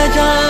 हे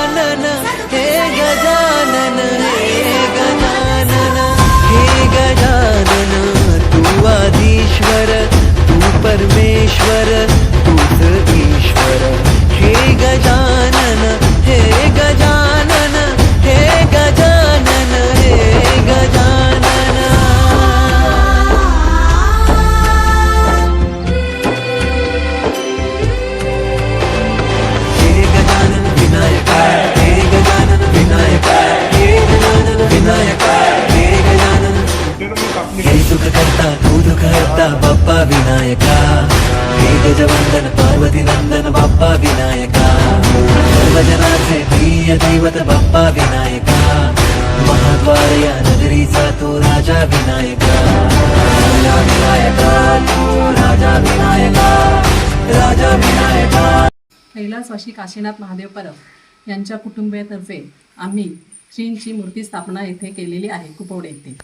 हे सुख करता बाप्पा विनायका हे गजवंदन पार्वती नंदन बाप्पा विनायका सर्वजनाचे प्रिय दैवत बाप्पा विनायका महाद्वार या नगरीचा तो राजा विनायका राजा विनायका तू राजा विनायका राजा विनायका कैलासवासी काशीनाथ महादेव परब यांच्या कुटुंबियातर्फे आम्ही श्रींची मूर्ती स्थापना येथे केलेली आहे कुपवडे येथे.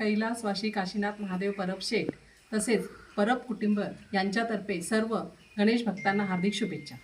कैलासवाशी काशीनाथ महादेव परब शेठ तसेच परब कुटुंब यांच्यातर्फे सर्व गणेश भक्तांना हार्दिक शुभेच्छा.